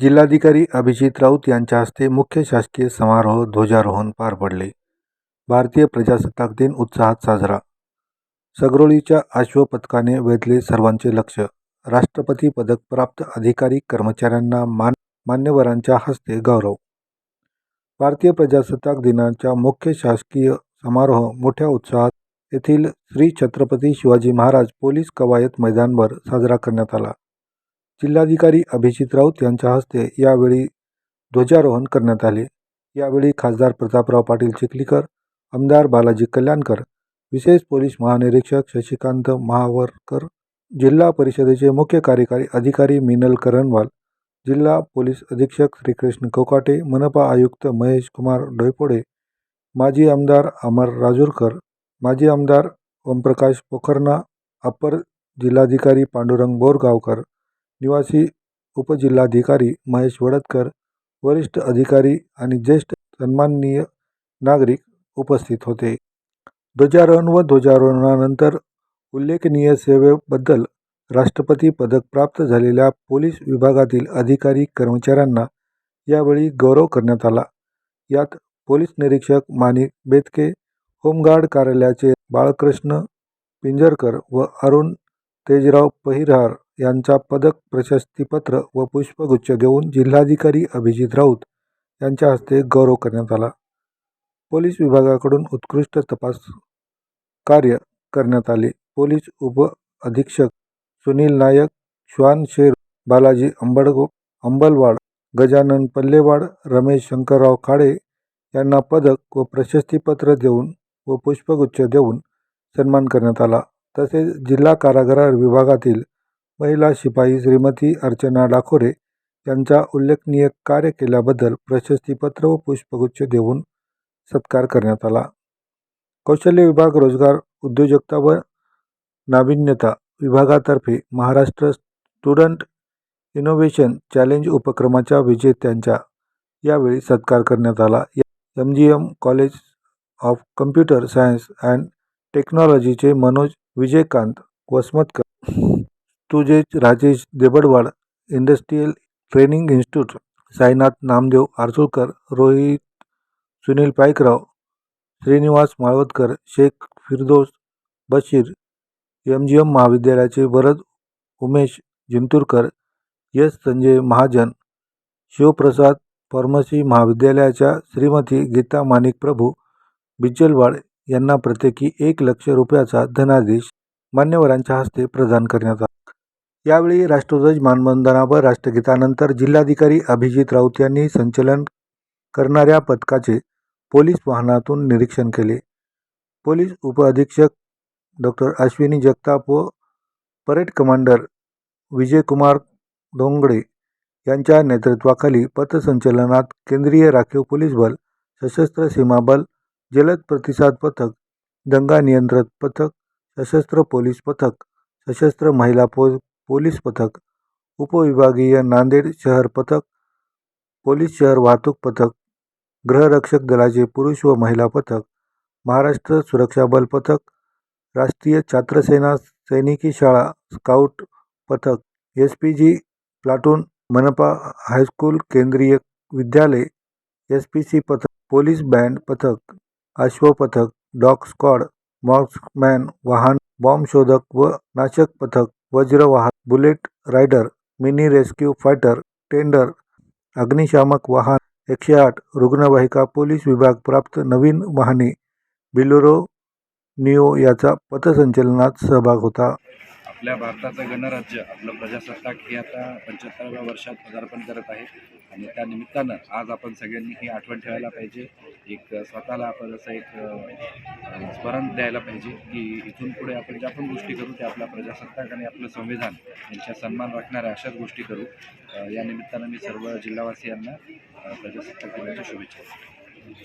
जिल्हाधिकारी अभिजित राऊत यांच्या हस्ते मुख्य शासकीय समारोह ध्वजारोहण पार पडले. भारतीय प्रजासत्ताक दिन उत्साहात साजरा. सगरोळीच्या अश्वपथकाने वेधले सर्वांचे लक्ष. राष्ट्रपती पदक प्राप्त अधिकारी कर्मचाऱ्यांना मान मान्यवरांच्या हस्ते गौरव. भारतीय प्रजासत्ताक दिनाच्या मुख्य शासकीय समारोह मोठ्या उत्साहात येथील श्री छत्रपती शिवाजी महाराज पोलीस कवायत मैदानवर साजरा करण्यात आला. जिल्हाधिकारी अभिजित राऊत यांच्या हस्ते यावेळी ध्वजारोहण करण्यात आले. यावेळी खासदार प्रतापराव पाटील चिखलीकर आमदार बालाजी कल्याणकर विशेष पोलीस महानिरीक्षक शशिकांत महावरकर जिल्हा परिषदेचे मुख्य कार्यकारी अधिकारी मिनल करणवाल जिल्हा पोलीस अधीक्षक श्रीकृष्ण कोकाटे मनपा आयुक्त महेश कुमार डोयपोडे माजी आमदार अमर राजूरकर माजी आमदार ओमप्रकाश पोखरणा अप्पर जिल्हाधिकारी पांडुरंग बोरगावकर निवासी उपजिल्हाधिकारी महेश वडतकर वरिष्ठ अधिकारी आणि ज्येष्ठ सन्माननीय नागरिक उपस्थित होते. ध्वजारोहण व ध्वजारोहणानंतर उल्लेखनीय सेवेबद्दल राष्ट्रपती पदक प्राप्त झालेल्या पोलीस विभागातील अधिकारी कर्मचाऱ्यांना यावेळी गौरव करण्यात आला. यात पोलीस निरीक्षक माणिक बेतके होमगार्ड कार्यालयाचे बाळकृष्ण पिंजरकर व अरुण तेजराव पहिरहार यांचा पदक प्रशस्तीपत्र व पुष्पगुच्छ देऊन जिल्हाधिकारी अभिजित राऊत यांच्या हस्ते गौरव करण्यात आला. पोलीस विभागाकडून उत्कृष्ट तपास कार्य करण्यात आले. पोलीस उप अधीक्षक सुनील नायक श्वान शेर बालाजी अंबडगो अंबलवाड गजानन पल्लेवाड रमेश शंकरराव खाडे यांना पदक व प्रशस्तीपत्र देऊन व पुष्पगुच्छ देऊन सन्मान करण्यात आला. तसेच जिल्हा कारागृह विभागातील महिला शिपाई श्रीमती अर्चना डाखोरे यांचा उल्लेखनीय कार्य केल्याबद्दल प्रशस्तीपत्र व पुष्पगुच्छ देऊन सत्कार करण्यात आला. कौशल्य विभाग रोजगार उद्योजकता व नाविन्यता विभागातर्फे महाराष्ट्र स्टुडंट इनोव्हेशन चॅलेंज उपक्रमाच्या विजेत्यांचा यावेळी सत्कार करण्यात आला. M G M college of computer science and टेक्नॉलॉजीचे Manoj Vijaykant Vasmatkar तुजेज Rajesh Debadwad industrial training institute Sainath Namdev Arsulkar Rohit Sunil Paikrao Shrinivas Malvadkar Shaikh Firdos Bashir M G M महाविद्यालयाचे वरद उमेश जिंतूरकर यस संजय महाजन शिवप्रसाद फार्मसी महाविद्यालयाच्या श्रीमती गीता माणिक प्रभू बिज्जलवाड यांना प्रत्येकी एक लक्ष रुपयाचा धनादेश मान्यवरांच्या हस्ते प्रदान करण्यात आला. यावेळी राष्ट्रध्वज मानवंदनावर राष्ट्रगीतानंतर जिल्हाधिकारी अभिजित राऊत यांनी संचलन करणाऱ्या पथकाचे पोलीस वाहनातून निरीक्षण केले. पोलीस उपअधीक्षक डॉक्टर अश्विनी जगताप व परेड कमांडर विजयकुमार धोंगडे यांच्या नेतृत्वाखाली पथसंचलनात केंद्रीय राखीव पोलीस बल सशस्त्र सीमा बल जलद प्रतिसाद पथक दंगा नियंत्रण पथक सशस्त्र पोलीस पथक सशस्त्र महिला पो पोलीस पथक उपविभागीय नांदेड शहर पथक पोलीस शहर वाहतूक पथक गृहरक्षक दलाचे पुरुष व महिला पथक महाराष्ट्र सुरक्षा बल पथक राष्ट्रीय छात्रसेना सैनिकी शाळा स्काउट पथक एस पी जी प्लाटून मनपा हायस्कूल केंद्रीय विद्यालय एस पी सी पथक पोलीस बँड पथक अश्व पथक डॉग स्क्वॉड मॉर्क्समॅन वाहन बॉम्ब शोधक व नाशक पथक वज्रवाहक bullet rider mini rescue fighter tender अग्निशामक वाहन एकशे आठ रुग्णवाहिका पोलीस विभाग प्राप्त नवीन वाहने बिलोरो निओ याचा पथसंचलनात सहभाग होता. आपल्या भारताचं गणराज्य आपलं प्रजासत्ताक हे आता पंच्याहत्तराव्या वर्षात पदार्पण करत आहे. आणि त्या निमित्तानं आज आपण सगळ्यांनी ही आठवण ठेवायला पाहिजे. एक स्वतःला आपण असं एक स्मरण द्यायला पाहिजे की इथून पुढे आपण ज्या पण गोष्टी करू त्या आपला प्रजासत्ताक आणि आपलं संविधान यांचा सन्मान राखणाऱ्या अशाच गोष्टी करू. या निमित्तानं मी सर्व जिल्हावासियांना प्रजासत्ताक दिनाच्या शुभेच्छा